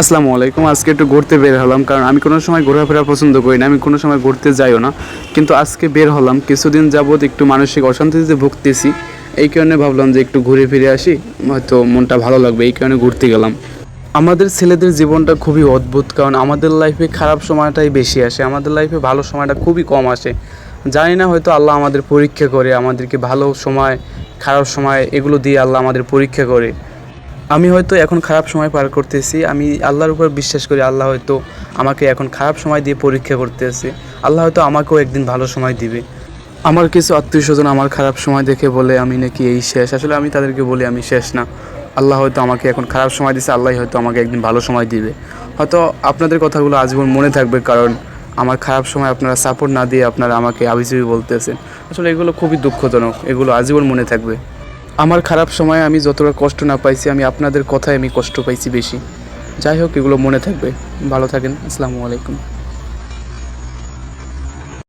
আসসালামু আলাইকুম। আজকে একটু ঘুরতে বের হলাম, কারণ আমি কোনো সময় ঘোরাফেরা পছন্দ করি না, আমি কোনো সময় ঘুরতে যাইও না। কিন্তু আজকে বের হলাম, কিছুদিন যাবৎ একটু মানসিক অশান্তিতে ভুগতেছি। এই কারণে ভাবলাম যে একটু ঘুরে ফিরে আসি, হয়তো মনটা ভালো লাগবে, এই কারণে ঘুরতে গেলাম। আমাদের ছেলেদের জীবনটা খুবই অদ্ভুত, কারণ আমাদের লাইফে খারাপ সময়টাই বেশি আসে, আমাদের লাইফে ভালো সময়টা খুবই কম আসে। জানি না, হয়তো আল্লাহ আমাদের পরীক্ষা করে, আমাদেরকে ভালো সময়, খারাপ সময় এগুলো দিয়ে আল্লাহ আমাদের পরীক্ষা করে। আমি হয়তো এখন খারাপ সময় পার করতেছি। আমি আল্লাহর উপর বিশ্বাস করি, আল্লাহ হয়তো আমাকে এখন খারাপ সময় দিয়ে পরীক্ষা করতেছে। আল্লাহ হয়তো আমাকেও একদিন ভালো সময় দিবে। আমার কিছু আত্মীয় স্বজন আমার খারাপ সময় দেখে বলে, আমি নাকি এই শেষ। আসলে আমি তাদেরকে বলি, আমি শেষ না। আল্লাহ হয়তো আমাকে এখন খারাপ সময় দিছে, আল্লাহ হয়তো আমাকে একদিন ভালো সময় দিবে। হয়তো আপনাদের কথাগুলো আজীবন মনে থাকবে, কারণ আমার খারাপ সময় আপনারা সাপোর্ট না দিয়ে আপনারা আমাকে আবিজবি বলতেছেন। আসলে এগুলো খুবই দুঃখজনক, এগুলো আজীবন মনে থাকবে। আমার খারাপ সময়ে আমি যতটা কষ্ট না পাইছি, আমি আপনাদের কথায় আমি কষ্ট পাইছি বেশি। যাই হোক, এগুলো মনে থাকবে। ভালো থাকেন। আসসালামু আলাইকুম।